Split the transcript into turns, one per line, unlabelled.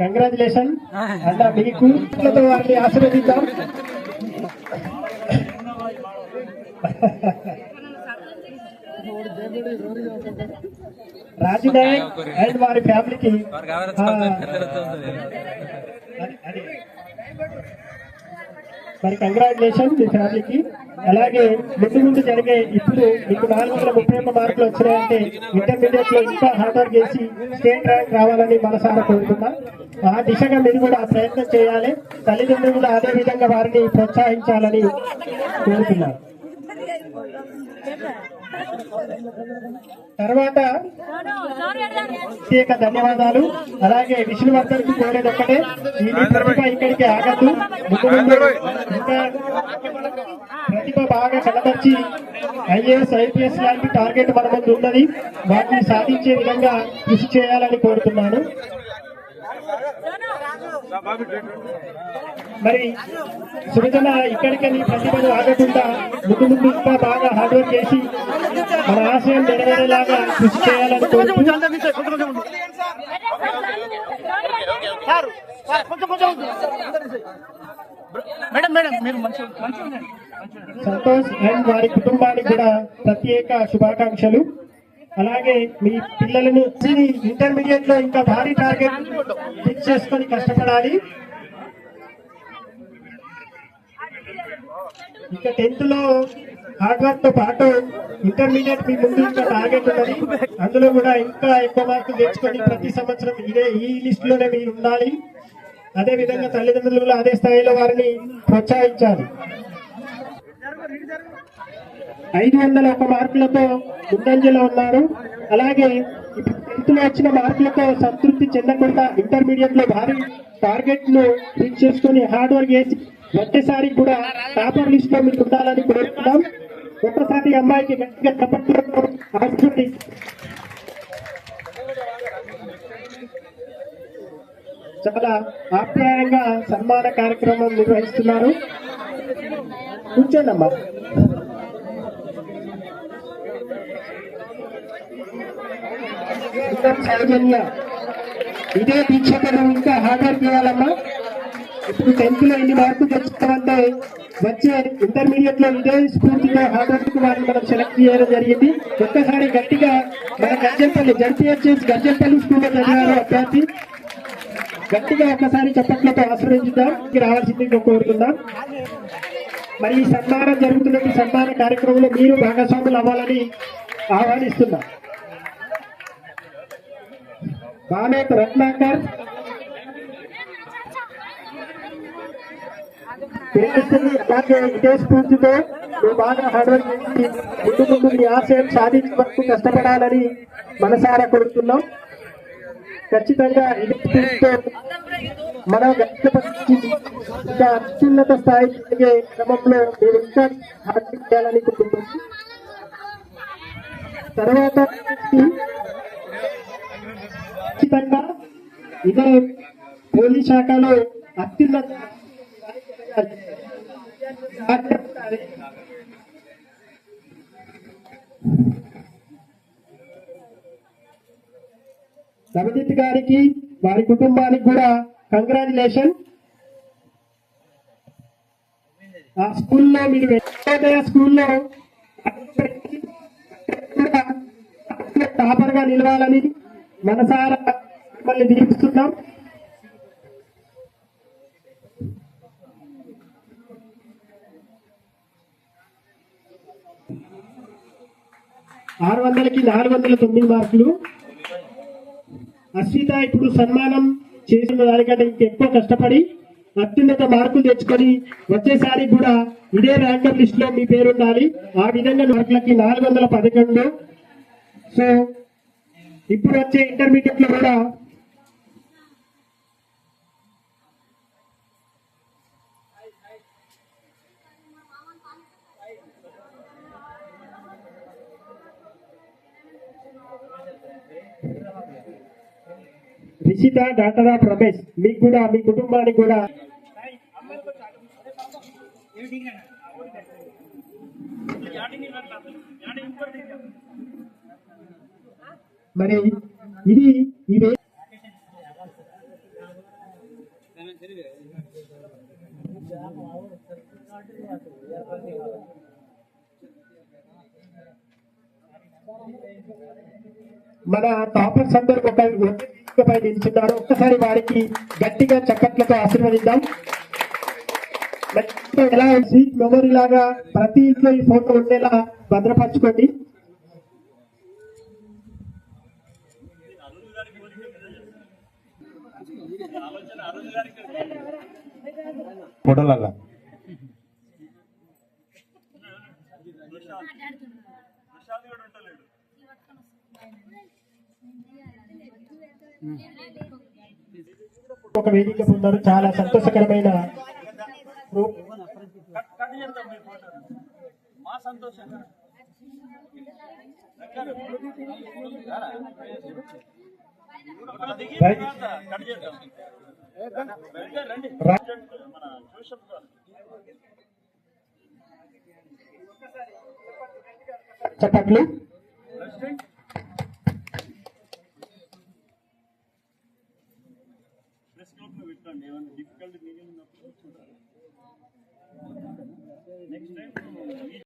Congratulation అన్న మీకు వారిని ఆశీర్వదిద్దాం. రాజు నాయక్ అండ్ వారి ఫ్యామిలీకి. ఆ, అది- అది. మరి కంగ్రాచులేషన్ మీ ఫ్యామిలీకి. అలాగే ముందు ముందు జరిగే ఇప్పుడు మీకు నాలుగు వందల ముప్పై ఒక్క మార్కులు వచ్చినాయంటే ఇంటర్మీడియట్లో ఇంకా హార్డ్ వర్క్ చేసి స్టేట్ ర్యాంక్ రావాలని మనసారా కోరుకుందాం. ఆ దిశగా మీరు కూడా ప్రయత్నం చేయాలి. తల్లిదండ్రులు కూడా అదే విధంగా వారిని ప్రోత్సహించాలని కోరుతున్నారు తర్వాత ప్రత్యేక ధన్యవాదాలు. అలాగే విష్ణువర్ధన్కి కోరేది ఒక్కటే ఈ మీ ప్రతిభ ఇక్కడికి ఆగద్దు. ప్రతిభ బాగా కనబర్చి ఐఏఎస్ ఐపీఎస్ లాంటి టార్గెట్ మన ముందు ఉన్నది. వాటిని సాధించే విధంగా కృషి చేయాలని కోరుతున్నాను. మరి సురజన ఇక్కడికే నీ ప్రతిభను ఆగకుండా ముందు ముందు ఇంకా బాగా హార్డ్ వర్క్ చేసి మన ఆశయం నెరవేరేలాగా కృషి చేయాలని
మేడం మేడం మీరు
సంతోష్ అండ్ వారి కుటుంబానికి కూడా ప్రత్యేక శుభాకాంక్షలు. అలాగే మీ పిల్లలను ఇంటర్మీడియట్లో ఇంకా భారీ టార్గెట్ ఫిక్స్ చేసుకొని కష్టపడాలి. ఇంకా టెన్త్లో హార్డ్ వర్క్తో పాటు ఇంటర్మీడియట్ మీ ముందు ఇంకా టార్గెట్ ఉన్నది. అందులో కూడా ఇంకా ఎక్కువ మార్కులు తెచ్చుకొని ప్రతి సంవత్సరం ఇదే ఈ లిస్ట్లోనే మీరు ఉండాలి. అదే విధంగా తల్లిదండ్రులు కూడా అదే స్థాయిలో వారిని ప్రోత్సహించాలి. ఐదు వందల ఒక మార్కులతో ముందంజలో ఉన్నారు. అలాగే టెన్త్లో వచ్చిన మార్కులతో సంతృప్తి చెందకుండా ఇంటర్మీడియట్లో భారీ టార్గెట్ను ఫిక్స్ చేసుకుని హార్డ్ వర్క్ చేసి ఒకేసారి కూడా టాపర్ లిస్ట్లో మీరు ఉండాలని కోరుతున్నాం. ఒక్కసారి అమ్మాయికి గట్టిగా తప్పట్లతో ఆశీర్వది చాలా ఆప్యాయంగా సన్మాన కార్యక్రమం నిర్వహిస్తున్నారు. కూర్చోండమ్మా. ఇదే దీక్షతో ఇంకా హాజరు చేయాలమ్మా ఇప్పుడు టెన్త్లో ఎన్ని మార్కులు తెచ్చుకోవాలంటే వచ్చే ఇంటర్మీడియట్లో ఇదే స్ఫూర్తితో హార్డ్ వర్క్ వారిని మనం సెలెక్ట్ చేయడం జరిగింది. ఒక్కసారి గట్టిగా మన గర్జంపల్లి జడ్పీహెచ్ఎస్ గర్జంపల్లి స్కూల్లో చదివారు అభ్యర్థి గట్టిగా ఒకసారి చప్పట్లతో ఆశ్రయించుదాం. రావాల్సింది కోరుతున్నాం మరి ఈ సన్మానం జరుగుతున్న ఈ సన్మాన కార్యక్రమంలో మీరు భాగస్వాములు అవ్వాలని ఆహ్వానిస్తున్నా. బానేత్ రత్నాకర్. ప్రేమిస్తుంది అలాగే ఇదే స్ఫూర్తితో నువ్వు బాగా హార్డ్వర్క్ చేసి ముందు ముందు నీ ఆశయం సాధించే వరకు కష్టపడాలని మనసారా కోరుతున్నాం. ఖచ్చితంగా ఇదే స్ఫూర్తితో మనం గట్టిపరిచి ఇంకా అత్యున్నత స్థాయి జరిగే క్రమంలో మీరు ఇంకా హార్డ్ వర్క్ చేయాలని కోరుకుంటున్నాం తర్వాత ఖచ్చితంగా ఇదే పోలీస్ శాఖలో అత్యున్నత రవిజిత్ గారికి వారి కుటుంబానికి కూడా కంగ్రాచులేషన్. ఆ స్కూల్లో మీరు వెంకటోదయ స్కూల్లో టాపర్గా నిలవాలని మనసారా మిమ్మల్ని దీపిస్తున్నాం ఆరు వందలకి నాలుగు వందల తొమ్మిది మార్కులు. అశ్విత ఇప్పుడు సన్మానం చేసిన దానికంటే ఇంకెక్కువ కష్టపడి అత్యున్నత మార్కులు తెచ్చుకొని వచ్చేసారి కూడా ఇదే ర్యాంకర్ లిస్ట్లో మీ పేరు ఉండాలి ఆ విధంగా మార్కులకి నాలుగు వందల పదకొండు. సో ఇప్పుడు వచ్చే ఇంటర్మీడియట్లో కూడా రిషిత డాక్టర్ ఆఫ్ రమేష్ మీకు కూడా మీ కుటుంబానికి కూడా. మరి ఇది ఇది మన టాపర్స్ అందరు ఒక వేదికపై నిల్చున్నారు. ఒక్కసారి వారికి గట్టిగా చప్పట్లతో ఆశీర్వదిద్దాం. ఎలా స్వీట్ మెమొరీ లాగా ప్రతి ఇంట్లో ఈ ఫోటో ఉండేలా భద్రపరచుకోండి.
ఫోటోలల్లా
ఒక వేదిక పొందారు చాలా సంతోషకరమైన చప్పట్లు.
చూడండి ఏమైనా డిఫికల్ట్ మీడియం ఉన్నప్పుడు చూడాలి నెక్స్ట్ టైం